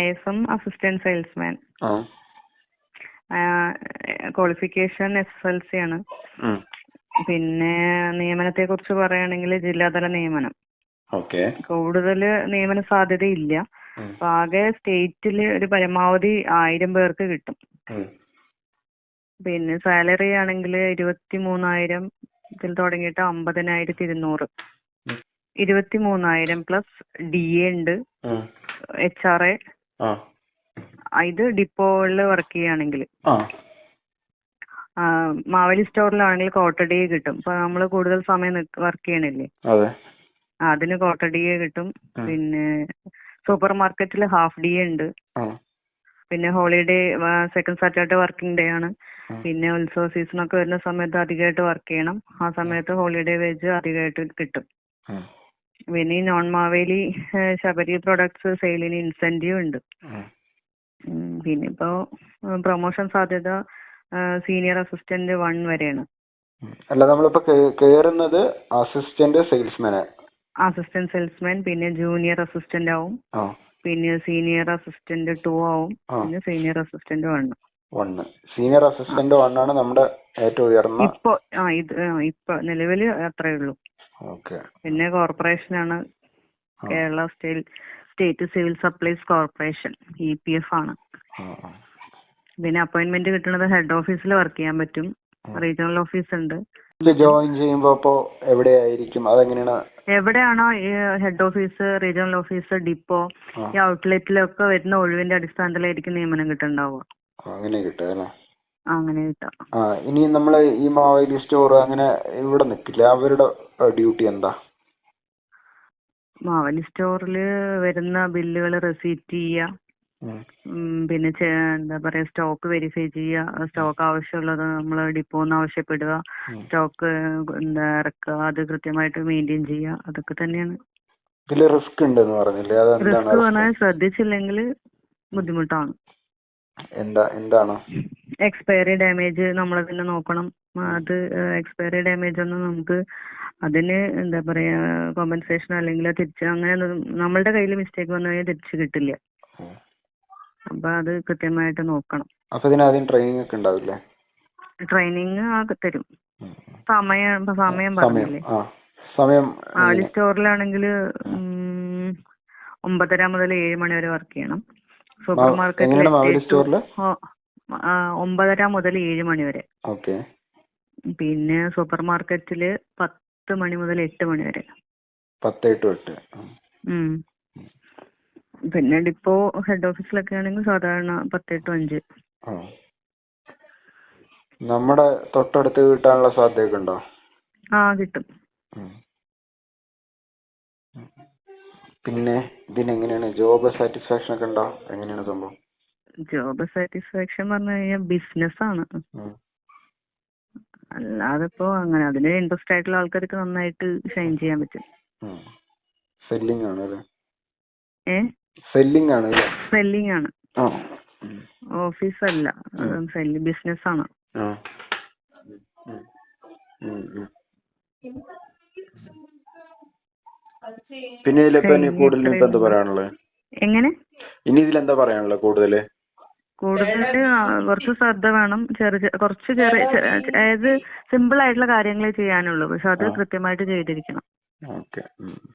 I S M assistant salesman qualification S S L C ആണ്. പിന്നെ നിയമനത്തെ കുറിച്ച് പറയുകയാണെങ്കിൽ ജില്ലാതല നിയമനം. കൂടുതൽ നിയമന സാധ്യത ഇല്ല അപ്പൊ ആകെ സ്റ്റേറ്റിൽ ഒരു പരമാവധി ആയിരം പേർക്ക് കിട്ടും. പിന്നെ സാലറി ആണെങ്കിൽ ഇരുപത്തി മൂന്നായിരം ഇതിൽ തുടങ്ങിയിട്ട് അമ്പതിനായിരത്തി ഇരുന്നൂറ്. ഇരുപത്തി മൂന്നായിരം പ്ലസ് ഡി എ ഉണ്ട്. H R A. ഇത് ഡിപ്പോകളിൽ വർക്ക് ചെയ്യുകയാണെങ്കിൽ. മാവലി സ്റ്റോറിലാണെങ്കിൽ കോട്ടഡിയെ ഡി കിട്ടും. ഇപ്പൊ നമ്മൾ കൂടുതൽ സമയം വർക്ക് ചെയ്യണില്ലേ? അതിന് കോട്ടഡിയെ ഡി കിട്ടും പിന്നെ സൂപ്പർ മാർക്കറ്റിൽ ഹാഫ് ഡേ ഉണ്ട്. പിന്നെ holiday second Saturday working day ആണ്. പിന്നെ ഉത്സവ സീസൺ ഒക്കെ വരുന്ന സമയത്ത് അധികമായിട്ട് വർക്ക് ചെയ്യണം. ആ സമയത്ത് ഹോളിഡേ വേജ് അധികമായിട്ട് കിട്ടും. പിന്നെ ഈ നോൺ മാവേലി ശബരി പ്രൊഡക്ട്സ് സെയിലിന് ഇൻസെന്റീവ് ഉണ്ട്. പിന്നെ ഇപ്പോ പ്രൊമോഷൻ സാധ്യത സീനിയർ അസിസ്റ്റന്റ് വൺ വരെയാണ്. അല്ല നമ്മളിപ്പോ കേറുന്നത് അസിസ്റ്റന്റ് സെയിൽസ്മാനെ അസിസ്റ്റന്റ് സെയിൽസ്മാൻ പിന്നെ ജൂനിയർ അസിസ്റ്റന്റ് ആവും. പിന്നെ സീനിയർ അസിസ്റ്റന്റ് ടു ആവും. പിന്നെ senior assistant one one senior assistant വണ്ണാണ് നമ്മുടെ ഏറ്റവും ഉയർന്ന ഇപ്പൊ ആ ഇത് ഇപ്പൊ നിലവിൽ അത്രേ ഉള്ളൂ. പിന്നെ കോർപ്പറേഷനാണ് Kerala state state civil supplies corporation E P F ആണ്. പിന്നെ അപ്പോയിന്റ്മെന്റ് കിട്ടുന്നത് ഹെഡ് ഓഫീസിൽ വർക്ക് ചെയ്യാൻ പറ്റും. റീജിയണൽ ഓഫീസ് ഉണ്ട് ജോയിൻ ചെയ്യുമ്പോ അപ്പോ എവിടെയായിരിക്കും? അതെങ്ങനെയാണ്? എവിടെയാണോ ഈ head office regional office depot. ഈ ഔട്ട്ലെറ്റിലൊക്കെ വരുന്ന ഒഴിവിന്റെ അടിസ്ഥാനത്തിലായിരിക്കും നിയമനം കിട്ടുന്നുണ്ടാവുക അങ്ങനെ കിട്ടും അങ്ങനെ കിട്ടാം. ഇനി നമ്മൾ ഈ മാവേലി സ്റ്റോർ അങ്ങനെ ഇവിടെ അവരുടെ ഡ്യൂട്ടി എന്താ? മാവലി സ്റ്റോറിൽ വരുന്ന ബില്ലുകൾ ചെയ്യുക. ഉം. ഉം, പിന്നെ എന്താ പറയാ സ്റ്റോക്ക് വെരിഫൈ ചെയ്യുക. സ്റ്റോക്ക് ആവശ്യമുള്ളത് നമ്മൾ ഡിപ്പോന്ന് ആവശ്യപ്പെടുക. സ്റ്റോക്ക് എന്താ ഇറക്കുക. അത് കൃത്യമായിട്ട് മെയിന്റെയിൻ ചെയ്യുക. അതൊക്കെ തന്നെയാണ്. ഇതിൽ റിസ്ക് ഉണ്ടെന്ന് പറഞ്ഞില്ലേ? റിസ്ക്? പറഞ്ഞാൽ ശ്രദ്ധിച്ചില്ലെങ്കിൽ ബുദ്ധിമുട്ടാണ്. എന്താ എന്താണ്? എക്സ്പയറി ഡാമേജ് നമ്മൾ തന്നെ നോക്കണം. അത് എക്സ്പയറി ഡാമേജ് ഒന്നും നമുക്ക് അതിന് എന്താ പറയാ കോമ്പൻസേഷൻ അല്ലെങ്കിൽ തിരിച്ച് അങ്ങനെ നമ്മളുടെ കയ്യിൽ മിസ്റ്റേക്ക് വന്നു കഴിഞ്ഞാൽ തിരിച്ച് കിട്ടില്ല. അപ്പൊ അത് കൃത്യമായിട്ട് നോക്കണം. ട്രെയിനിങ് ഒക്കെ ഉണ്ടാവില്ലേ? ട്രെയിനിങ് തരും. സമയം സമയം പറഞ്ഞില്ലേ? സമയം ആളി സ്റ്റോറിലാണെങ്കിൽ ഒമ്പതര മുതൽ ഏഴ് മണി വരെ വർക്ക് ചെയ്യണം. സൂപ്പർ മാർക്കറ്റിൽ ഒമ്പതര മുതൽ ഏഴ് മണി വരെ. പിന്നെ സൂപ്പർ മാർക്കറ്റിൽ പത്ത് മണി മുതൽ എട്ട് മണി വരെ. പത്ത് ടു എട്ട്. പിന്നെ ഡിപ്പോ ഹെഡ് ഓഫീസിലൊക്കെ ആണെങ്കിൽ സാധാരണ പത്ത് ടു അഞ്ച്. നമ്മുടെ തൊട്ടടുത്ത് കിട്ടാനുള്ള സാധ്യതയൊക്കെ ഉണ്ടോ? ആ കിട്ടും. പിന്നെ ഇതിനെങ്ങനെയാണ് ജോബ് സാറ്റിസ്ഫാക്ഷൻ ഒക്കെ ഉണ്ടോ? എങ്ങനെയാണ് സംഭവം? ജോബ് സാറ്റിസ്ഫാക്ഷൻ പറഞ്ഞു കഴിഞ്ഞാൽ ബിസിനസ് ആണ്. ഉം. അല്ലാതെ ഇപ്പോ അങ്ങനെ അതിന് ഇൻട്രസ്റ്റ് ആയിട്ടുള്ള ആൾക്കാർക്ക് നന്നായിട്ട് ഷൈൻ ചെയ്യാൻ പറ്റും. സെല്ലിംഗ് ആണ് അല്ലേ? ഏ? സെല്ലിംഗ് ആണ് സെല്ലിംഗ് ആണ്. ഓഫീസ് അല്ല സെല്ലി ബിസിനസ് ആണ്. പിന്നെ എന്താ പറയാനുള്ളത്? എങ്ങനെ ഇനി ഇതിലെന്താ പറയാനുള്ളത് കൂടുതൽ? കൂടുതൽ കുറച്ച് ശ്രദ്ധ വേണം. ചെറിയ ചെ- കുറച്ച് ചെറിയ അതായത് സിമ്പിൾ ആയിട്ടുള്ള കാര്യങ്ങളെ ചെയ്യാനുള്ളൂ. പക്ഷെ അത്. കൃത്യമായിട്ട് ചെയ്തിരിക്കണം.